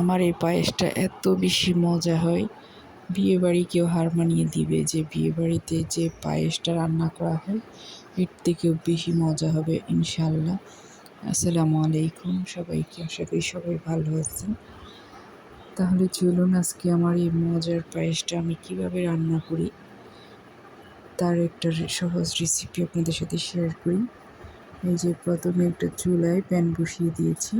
আমার এই পায়েসটা এত বেশি মজা হয়। বিয়ে বাড়ি কেউ হার মানিয়ে দিবে যে বিয়ে বাড়িতে যে পায়েসটা রান্না করা হয়, এর থেকেও বেশি মজা হবে ইনশাল্লাহ আসসালামু আলাইকুম সবাইকে, আশা করি সবাই ভালো আছেন। তাহলে চলুন আজকে আমার এই মজার পায়েসটা আমি কীভাবে রান্না করি, তার একটা সহজ রেসিপি আপনাদের সাথে শেয়ার করি। এই যে প্রথমে একটা চুলায় প্যান বসিয়ে দিয়েছি।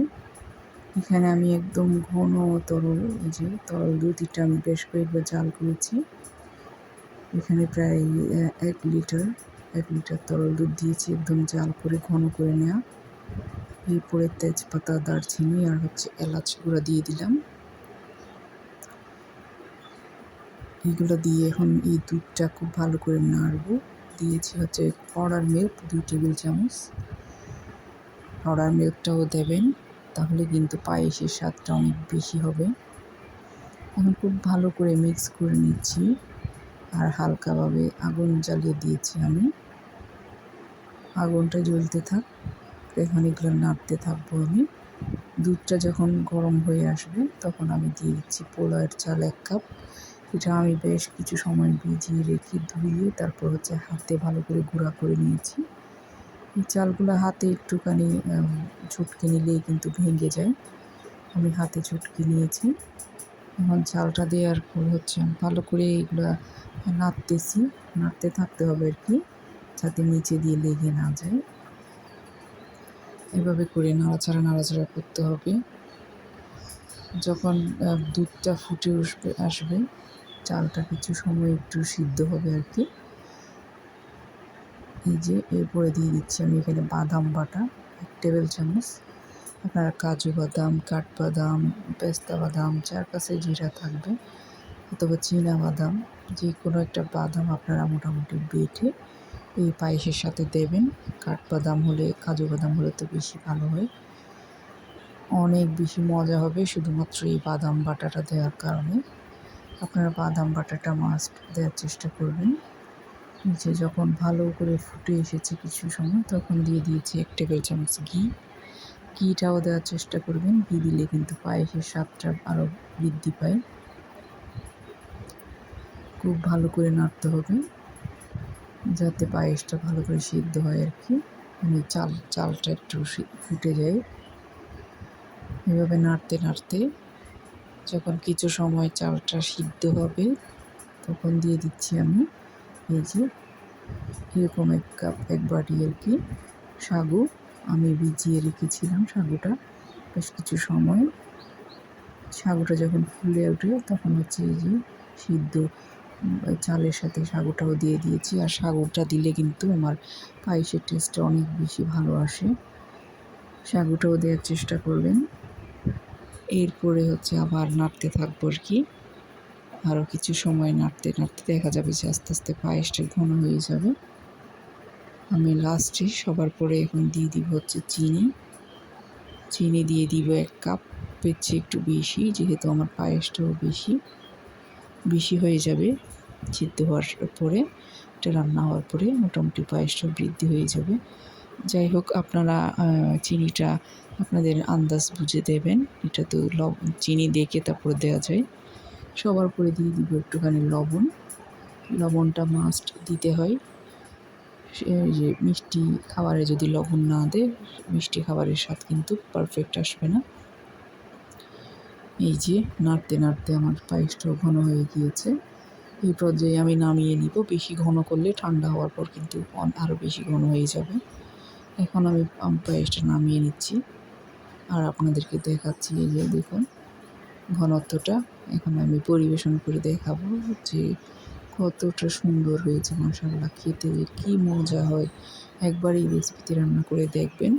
এখানে আমি একদম ঘন তরল, এই যে তরল দুধটা আমি বেশ কয়েকবার জাল করেছি। এখানে প্রায় এক লিটার এক লিটার তরল দুধ দিয়েছি একদম জাল করে, ঘন করে নেওয়া এরপরে তেজপাতা, দারচিনি আর হচ্ছে এলাচ গুঁড়া দিয়ে দিলাম। এগুলো দিয়ে এখন এই দুধটা খুব ভালো করে নাড়বো। দিয়েছি হচ্ছে পাউডার মিল্ক, দুই টেবিল চামচ। পাউডার মিল্কটাও দেবেন। তাহলে কিন্তু পায়েসের স্বাদটা অনেক বেশি হবে। এখন খুব ভালো করে মিক্স করে নিচ্ছি আর হালকাভাবে আগুন জ্বালিয়ে দিয়েছি আমি। আগুনটা জ্বলতে থাক, এখন এগুলো নাড়তে থাকব আমি। দুধটা যখন গরম হয়ে আসবে, তখন আমি দিয়ে দিচ্ছি পোলাওয়ের চাল এক কাপ। এটা আমি বেশ কিছু সময় ভিজিয়ে রেখে ধুয়ে তারপর হচ্ছে হাতে ভালো করে গুঁড়া করে নিয়েছি। চালগুলো হাতে একটুখানি ছুটকে নিলেই কিন্তু ভেঙে যায়। আমি হাতে ছুটকে নিয়েছি। এখন চালটা দেওয়ার পর হচ্ছে ভালো করে এগুলো নাড়তেছি। নাড়তে থাকতে হবে আর কি, যাতে নিচে দিয়ে লেগে না যায়। এভাবে করে নাড়াচাড়া নাড়াচাড়া করতে হবে। যখন দুধটা ফুটে উঠবে আসবে, চালটা কিছু সময় একটু সিদ্ধ হবে আর কি। এই যে, এরপরে দিয়ে দিচ্ছি আমি এখানে বাদাম বাটা, এক টেবিল চামচ। আপনারা কাজু বাদাম, কাঠবাদাম, পেস্তা বাদাম যার কাছে যেটা থাকবে, অথবা চীনা বাদাম যে কোনো একটা বাদাম আপনারা মোটামুটি বেটে এই পায়েসের সাথে দেবেন। কাঠবাদাম হলে, কাজু বাদাম হলে তো বেশি ভালো হয়। অনেক বেশি মজা হবে শুধুমাত্র এই বাদাম বাটাটা দেওয়ার কারণে। আপনারা বাদাম বাটাটা মাস্ট দেওয়ার চেষ্টা করবেন। নিচে যখন ভালো করে ফুটে এসেছে কিছু সময়, তখন দিয়ে দিয়েছি এক টেবিল চামচ ঘি। ঘিটাও দেওয়ার চেষ্টা করবেন। ঘি দিলে কিন্তু পায়েসের স্বাদটা আরও বৃদ্ধি পায়। খুব ভালো করে নাড়তে হবে, যাতে পায়েসটা ভালো করে সিদ্ধ হয় আর কি। মানে চাল, চালটা একটু ফুটে যায়। এভাবে নাড়তে নাড়তে যখন কিছু সময় চালটা সিদ্ধ হবে, তখন দিয়ে দিচ্ছি আমি এই যে এরকম এক কাপ এক বাটি আর কি। সাগু, আমি ভিজিয়ে রেখেছিলাম সাগুটা বেশ কিছু সময়। সাগুটা যখন ফুলে ওঠে, তখন হচ্ছে এই যে সিদ্ধ চালের সাথে সাগুটাও দিয়ে দিয়েছি। আর সাগুটা দিলে কিন্তু আমার পায়েসের টেস্টটা অনেক বেশি ভালো আসে। সাগুটাও দেওয়ার চেষ্টা করবেন। এরপরে হচ্ছে আবার নাড়তে থাকব আর কি। আরও কিছু সময় নাড়তে নাড়তে দেখা যাবে যে আস্তে আস্তে পায়েসটা ঘন হয়ে যাবে। আমি লাস্টে সবার পরে এখন দিয়ে দিব হচ্ছে চিনি। চিনি দিয়ে দিব এক কাপ পেচ্ছে একটু বেশি, যেহেতু আমার পায়েসটাও বেশি। বেশি হয়ে যাবে সিদ্ধ হওয়ার পরে, এটা রান্না হওয়ার পরে মোটামুটি পায়েসটা বৃদ্ধি হয়ে যাবে। যাই হোক, আপনারা চিনিটা আপনাদের আন্দাজ বুঝে দেবেন। এটা তো লবণ চিনি দেখে তারপরে দেওয়া যায়? সবার পরে দিয়ে দিব একটুখানি লবণ। লবণটা মাস্ট দিতে হয়। যে মিষ্টি খাবারে যদি লবণ না দেয়, মিষ্টি খাবারের স্বাদ কিন্তু পারফেক্ট আসবে না। এই যে নাড়তে নাড়তে আমার পায়েসটাও ঘন হয়ে গিয়েছে। এই পর্যায়ে আমি নামিয়ে নিব। বেশি ঘন করলে ঠান্ডা হওয়ার পর কিন্তু আরও বেশি ঘন হয়ে যাবে। এখন আমি পায়েসটা নামিয়ে নিচ্ছি। আর আপনাদেরকে দেখাচ্ছি এই যে দেখুন ঘনত্বটা। এখন আমি পরিবেশন করে দেখাবো যে কতটা সুন্দর হয়েছে মশাল্লা খেতে, কি মজা হয়। একবার এই রেসিপিতে রান্না করে দেখবেন।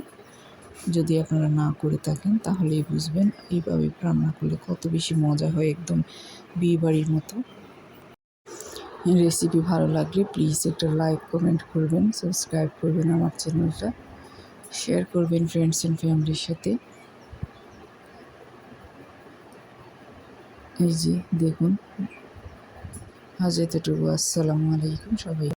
যদি আপনারা না করে থাকেন, তাহলেই বুঝবেন এইভাবে রান্না করলে কত বেশি মজা হয় একদম বিয়ে বাড়ির মতো। রেসিপি ভালো লাগলে প্লিজ একটা লাইক কমেন্ট করবেন সাবস্ক্রাইব করবেন আমার চ্যানেলটা শেয়ার করবেন ফ্রেন্ডস অ্যান্ড ফ্যামিলির সাথে। এই যে দেখুন আজ এতটুকু আসসালামু আলাইকুম সবাই।